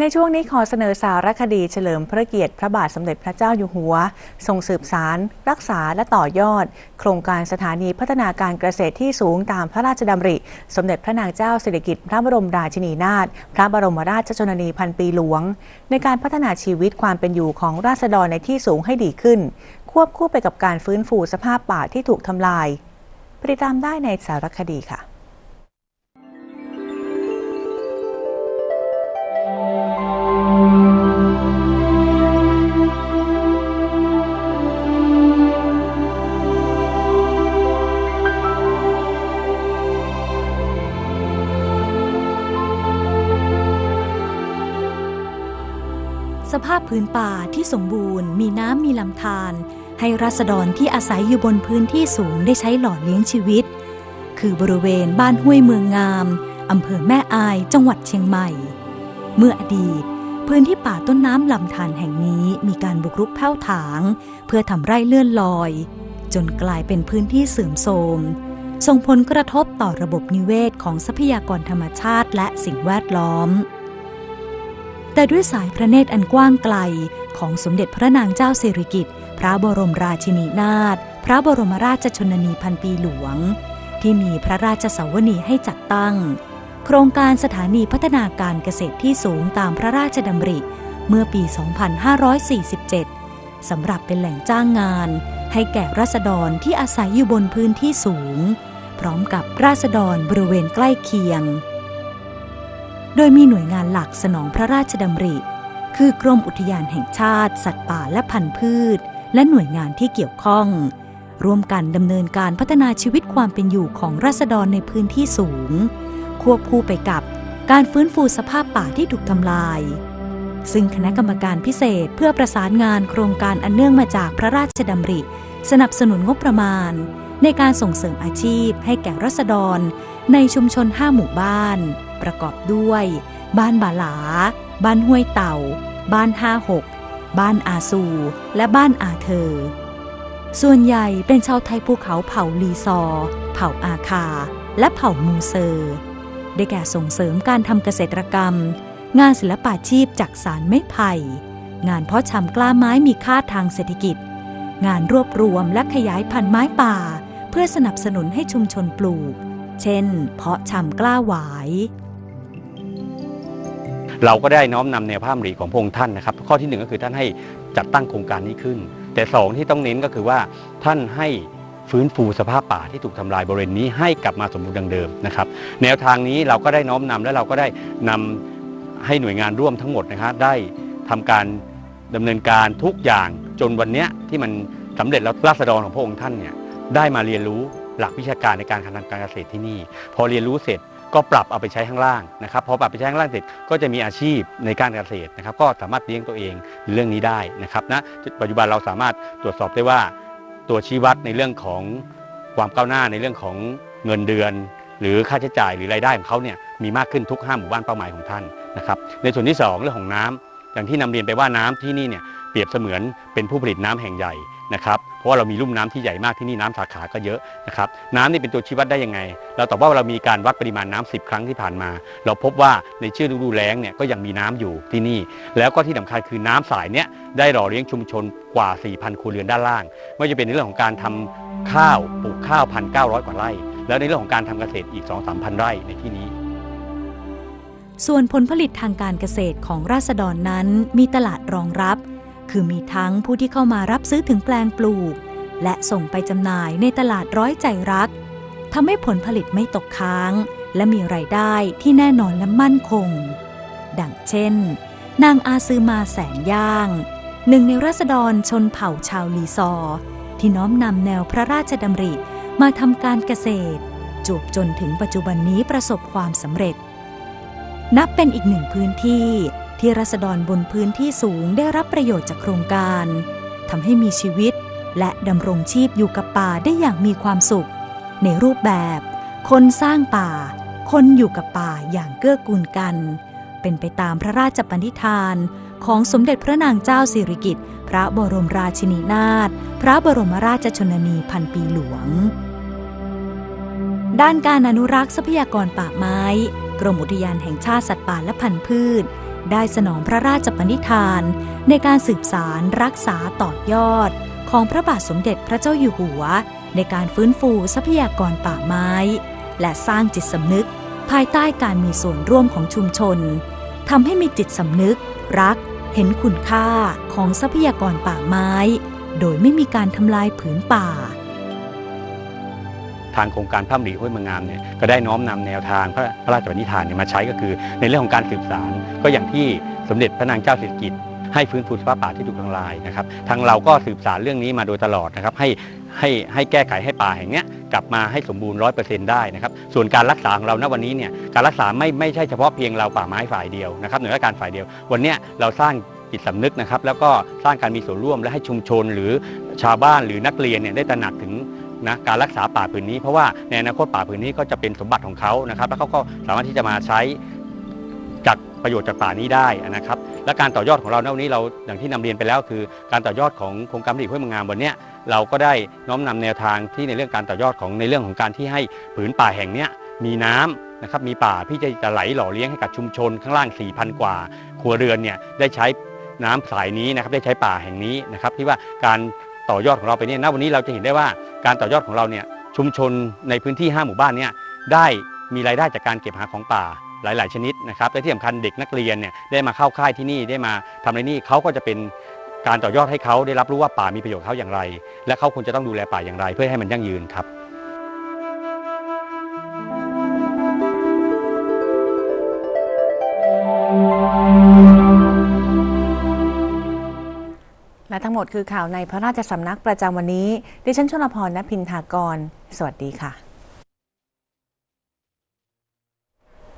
ในช่วงนี้ขอเสนอสารคดีเฉลิมพระเกียรติพระบาทสมเด็จพระเจ้าอยู่หัว ทรงสืบสาร รักษาและต่อยอด โครงการสถานีพัฒนาการเกษตรที่สูงตามพระราชดำริ สมเด็จพระนางเจ้าสิริกิติ์พระบรมราชินีนาถพระบรมราชชนนีพันปีหลวง ในการพัฒนาชีวิตความเป็นอยู่ของราษฎรในที่สูงให้ดีขึ้น ควบคู่ไปกับการฟื้นฟูสภาพป่าที่ถูกทำลายไปติดตามได้ในสารคดีค่ะ ภาพพื้นป่าที่สมบูรณ์ มีน้ำมีลำธารให้รัษฎรที่อาศัยอยู่บนพื้นที่สูงได้ใช้หล่อเลี้ยงชีวิต คือบริเวณบ้านห้วยเมืองงามอำเภอแม่อายจังหวัดเชียงใหม่ เมื่ออดีต พื้นที่ป่าต้นน้ำลำธารแห่งนี้มีการบุกรุกแผ้วถาง เพื่อทำไร่เลื่อนลอย จนกลายเป็นพื้นที่เสื่อมโทรมส่งผลกระทบต่อระบบนิเวศของทรัพยากรธรรมชาติและสิ่งแวดล้อม แต่ด้วยสายพระเนตรอันกว้างไกล ของสมเด็จพระนางเจ้าสิริกิติ์พระบรมราชินีนาถพระบรมราชชนนีพันปีหลวง ที่มีพระราชสวนีให้จัดตั้ง โครงการสถานีพัฒนาการเกษตรที่สูงตามพระราชดำริ เมื่อปี 2547 สำหรับเป็นแหล่งจ้างงาน ให้แก่ราษฎรที่อาศัยอยู่บนพื้นที่สูง พร้อมกับราษฎรบริเวณใกล้เคียง โดยมีหน่วยงานหลักสนองพระราชดำริ คือกรมอุทยานแห่งชาติ สัตว์ป่าและพันธุ์พืช และหน่วยงานที่เกี่ยวข้อง ร่วมกันดำเนินการพัฒนาชีวิตความเป็นอยู่ของราษฎรในพื้นที่สูง ควบคู่ไปกับการฟื้นฟูสภาพป่าที่ถูกทำลาย ซึ่งคณะกรรมการพิเศษเพื่อประสานงานโครงการอันเนื่องมาจากพระราชดำริ สนับสนุนงบประมาณ ในการส่งเสริมอาชีพให้แก่รัษฎร ในชุมชน5หมู่บ้าน ประกอบด้วย บ้านบาหลา บ้านห้วยเต่า บ้านห้าหกบ้านอาซู และบ้านอาเธอ ส่วนใหญ่เป็นชาวไทยภูเขาเผ่าลีซอ เผ่าอาคา และเผ่ามูเซอร์ได้แก่ส่งเสริมการทำเกษตรกรรม งานศิลปาชีพจากสารไม้ไผ่ งานเพาะชำกล้าไม้มีค่าทางเศรษฐกิจ งานรวบรวมและขยายพันธุ์ไม้ป่า เพื่อสนับสนุนให้ชุมชนปลูก เช่น เพาะชำกล้าหวาย เราก็ได้น้อมนำแนวพระดำริของพระองค์ท่านนะครับ ข้อที่หนึ่งก็คือท่านให้จัดตั้งโครงการนี้ขึ้น แต่สองที่ต้องเน้นก็คือว่าท่านให้ฟื้นฟูสภาพป่าที่ถูกทำลายบริเวณนี้ให้กลับมาสมบูรณ์ดังเดิมนะครับ แนวทางนี้เราก็ได้น้อมนำและเราก็ได้นำให้หน่วยงานร่วมทั้งหมดนะครับได้ทำการดำเนินการทุกอย่างจนวันเนี้ยที่มันสำเร็จแล้วราษฎรของพระองค์ท่านเนี่ย ได้มาเรียนรู้หลักวิชาการในการทำการเกษตรที่นี่ พอเรียนรู้เสร็จก็ปรับเอาไปใช้ข้างล่างนะครับพอปรับไปใช้ข้างล่างเสร็จก็จะมีอาชีพในการเกษตรนะครับ ก็สามารถเลี้ยงตัวเองในเรื่องนี้ได้นะครับนะปัจจุบันเราสามารถตรวจสอบได้ว่า ตัวชี้วัดในเรื่องของความก้าวหน้าในเรื่องของเงินเดือน หรือค่าใช้จ่ายหรือรายได้ของเขาเนี่ยมีมากขึ้นทุกห้าหมู่บ้านเป้าหมายของท่านนะครับในส่วนที่สองเรื่องของน้ำอย่างที่นำเรียนไปว่าน้ำที่นี่เนี่ยเปรียบเสมือนเป็นผู้ผลิตน้ำแห่งใหญ่นะครับ เพราะว่าเรามีลุ่มน้ำที่ใหญ่มากที่นี่น้ำสาขาก็เยอะนะครับน้ำนี่เป็นตัวชี้วัดได้ยังไง เราตอบว่าเรามีการวัดปริมาณน้ำ10 ครั้งที่ผ่านมา เราพบว่าในชื่อฤดูแล้งเนี่ยก็ยังมีน้ำอยู่ที่นี่ แล้วก็ที่สำคัญคือน้ำสายเนี่ยได้หล่อเลี้ยงชุมชนกว่า 4,000ครัวเรือนด้านล่างไม่ว่าจะเป็นในเรื่องของการทำข้าวปลูกข้าว 1,900 กว่าไร่ แล้วในเรื่องของการทำเกษตรอีก 2-3,000 ไร่ในที่นี้ส่วนผลผลิตทางการเกษตรของราษฎรนั้นมีตลาดรองรับ คือมีทั้งผู้ที่เข้ามารับซื้อถึงแปลงปลูก และส่งไปจำหน่ายในตลาดร้อยใจรักทำให้ผลผลิตไม่ตกค้าง และมีไรายได้ที่แน่นอนและมั่นคง ดังเช่น นางอาซือมาแสนย่าง หนึ่งในราษฎรชนเผ่าชาวลีซอ ที่น้อมนำแนวพระราชดำริมาทำการเกษตรจูบจนถึงปัจจุบันนี้ประสบความสำเร็จ นับเป็นอีกหนึ่งพื้นที่ ที่รัษฎรบนพื้นที่สูงได้รับประโยชน์จากโครงการทำให้มีชีวิตและดำรงชีพอยู่กับป่าได้อย่างมีความสุข ในรูปแบบ คนสร้างป่า คนอยู่กับป่าอย่างเกื้อกูลกัน เป็นไปตามพระราชปณิธาน ของสมเด็จพระนางเจ้าสิริกิติ์พระบรมราชินีนาถพระบรมราชชนนีพันปีหลวง ด้านการอนุรักษ์ทรัพยากรป่าไม้ กรมอุทยานแห่งชาติสัตว์ป่าและพันธุ์พืช ได้สนองพระราชปณิธาน ในการสืบสารรักษาต่อยอด ของพระบาทสมเด็จพระเจ้าอยู่หัว ในการฟื้นฟูทรัพยากรป่าไม้ และสร้างจิตสำนึก ภายใต้การมีส่วนร่วมของชุมชนทำให้มีจิตสำนึก รัก เห็นคุณค่าของทรัพยากรป่าไม้ โดยไม่มีการทำลายผืนป่า ทางโครงการพระมรีห้วยเมืองงามเนี่ยก็ได้น้อมนำแนวทางพระพระราชบัญญัติเนี่ยมาใช้ก็คือ ในเรื่องของการสืบสารก็อย่างที่สมเด็จพระนางเจ้าสิริกิติ์ให้ฟื้นฟูสภาพป่าที่ถูกทำลายนะครับทางเราก็สืบสารเรื่องนี้มาโดยตลอดนะครับให้ให้ให้แก้ไขให้ป่าแห่งเนี้ยกลับมาให้สมบูรณ์ร้อยเปอร์เซ็นต์ได้นะครับส่วนการรักษาของเราณวันนี้เนี่ยการรักษาไม่ไม่ใช่เฉพาะเพียงเราป่าไม้ฝ่ายเดียวนะครับหน่วยราชการฝ่ายเดียว วันเนี้ยเราสร้างจิตสำนึกนะครับแล้วก็สร้างการมีส่วนร่วมและให้ชุมชนหรือชาวบ้านหรือนักเรียนเนี่ยได้ตระหนักถึง นะการรักษาป่าผืนนี้เพราะว่าในอนาคตป่าผืนนี้ก็จะเป็นสมบัติของเขานะครับ แล้วเขาก็สามารถที่จะมาใช้จากประโยชน์จากป่านี้ได้นะครับ และการต่อยอดของเราในวันนี้เราอย่างที่นำเรียนไปแล้ว คือการต่อยอดของโครงการผลิตห้วยมืองงามวันเนี้ยเราก็ได้น้อมนำแนวทางที่ในเรื่องการต่อยอดของในเรื่องของการที่ให้ผืนป่าแห่งเนี้ยมีน้ำนะครับมีป่าที่จะไหลหล่อเลี้ยงให้กับชุมชนข้างล่าง 4,000 กว่าครัวเรือนเนี่ยได้ใช้น้ำสายนี้นะครับได้ใช้ป่าแห่งนี้นะครับที่ว่าการ ต่อยอดของเราไปเนี่ยณวันนี้เราจะเห็นได้ว่าการต่อยอดของเราเนี่ยชุมชนในพื้นที่ 5 หมู่บ้านเนี่ยได้มีรายได้จากการเก็บหาของป่าหลาย ๆ ชนิดนะครับและที่สำคัญเด็กนักเรียนเนี่ยได้มาเข้าค่ายที่นี่ได้มาทำอะไรนี่เขาก็จะเป็นการต่อยอดให้เขาได้รับรู้ว่าป่ามีประโยชน์เขาอย่างไร และเขาควรจะต้องดูแลป่าอย่างไร เพื่อให้มันยั่งยืนครับแล ทั้งหมดคือข่าวในพระราชสำนักประจำวันนี้ ดิฉันชลพรณพินทากร สวัสดีค่ะ